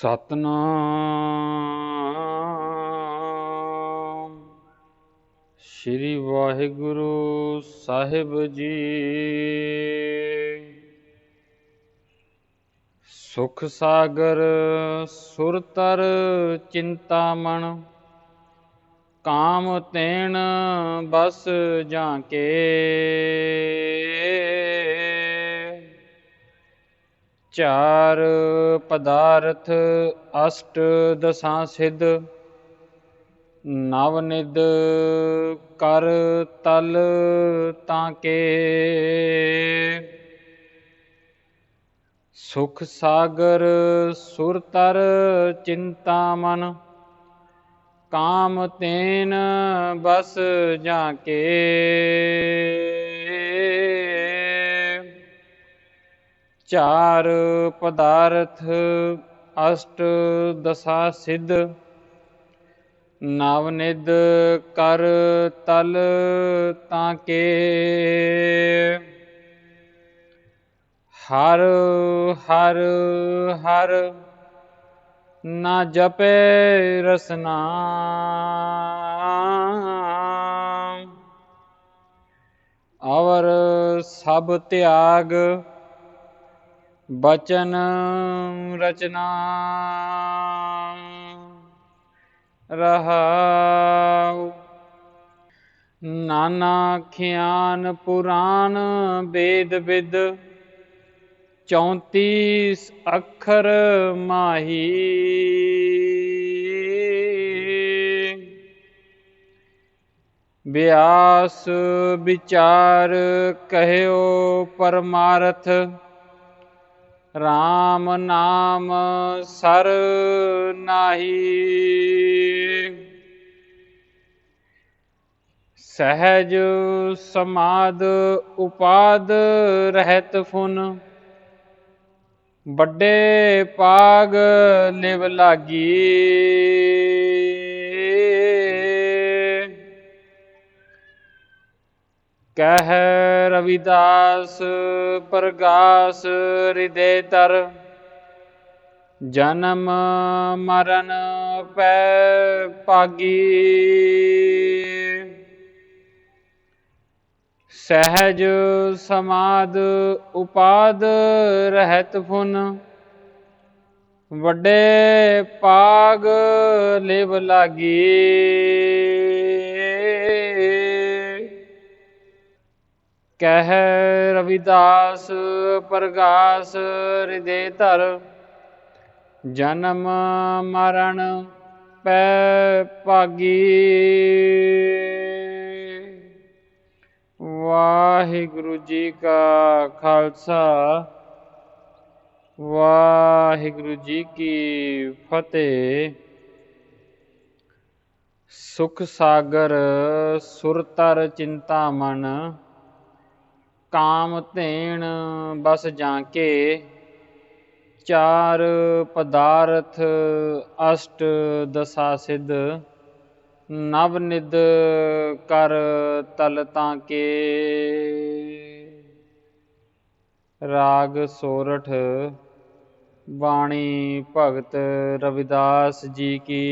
ਸਤਨਾਮ। ਸ੍ਰੀ ਵਾਹਿਗੁਰੂ ਸਾਹਿਬ ਜੀ। ਸੁਖ ਸਾਗਰ ਸੁਰਤਰ ਚਿੰਤਾਮਣ ਕਾਮ ਤੇਣ ਬਸ ਜਾਂ ਕੇ। ਚਾਰ ਪਦਾਰਥ ਅਸ਼ਟ ਦਸਾਂ ਸਿੱਧ, ਨਵ ਕਰ ਤਲ ਤਾਂ ਕੇ। ਸੁਖ ਸਾਗਰ ਸੁਰ ਤਰ ਚਿੰਤਾ ਮਨ, ਕਾਮ ਤੇਨ ਬਸ ਜਾਂ ਕੇ। ਚਾਰ ਪਦਾਰਥ ਅਸ਼ਟ ਦਸਾ ਸਿੱਧ ਨਵਨਿਦ ਕਰ ਤਲ ਤਾਂ ਕੇ। ਹਰ ਹਰ ਹਰ ਨਾ ਜਪੇ ਰਸਨਾ। ਅਵਰ ਸਭ ਤਿਆਗ ਬਚਨ ਰਚਨਾ ਰਹਾਉ। ਨਾਨਾ ਖਿਆਨ ਪੁਰਾਨ ਵੇਦ ਵਿਦ 34 ਅੱਖਰ ਮਾਹੀ। ਬਿਆਸ ਵਿਚਾਰ ਕਹਿਓ ਪਰਮਾਰਥ RAM ਨਾਮ ਸਰ ਨਾਹੀ। ਸਹਿਜ ਸਮਾਦ ਉਪਾਦ ਰਹਿਤ ਫੁਨ। ਵੱਡੇ ਪਾਗ ਲਿਵ ਲਾਗੀ। ਕਹਿ ਰਵਿਦਾਸ ਪ੍ਰਗਾਸ ਹਿਰਦੇ ਤਰ। ਜਨਮ ਮਰਨ ਪੈ ਪਾਗੀ ਸਹਿਜ ਸਮਾਦ ਉਪਾਦ ਰਹਿਤ ਫੁਨ। ਵੱਡੇ ਪਾਗ ਲਿਵ ਲਾਗੀ। ਕਹਿ ਰਵਿਦਾਸ, ਪ੍ਰਗਾਸ ਹਿਰਦੇ ਧਰ। ਜਨਮ ਮਰਨ ਪੈ ਭਾਗੀ। ਵਾਹਿਗੁਰੂ ਜੀ ਕਾ ਖਾਲਸਾ, ਵਾਹਿਗੁਰੂ ਜੀ ਕੀ ਫਤਿਹ। ਸੁਖ ਸਾਗਰ ਸੁਰਤਰ ਚਿੰਤਾ ਮਨ ਕਾਮ ਧੇਣ ਬਸ ਜਾਂਕੇ, ਚਾਰ ਪਦਾਰਥ ਅਸ਼ਟ ਦਸਾ ਸਿਧ, ਨਵ ਨਿਦ ਕਰ ਤਲ ਤਾਂ ਕੇ ਰਾਗ ਸੋਰਠ, ਬਾਣੀ ਭਗਤ ਰਵਿਦਾਸ ਜੀ ਕੀ।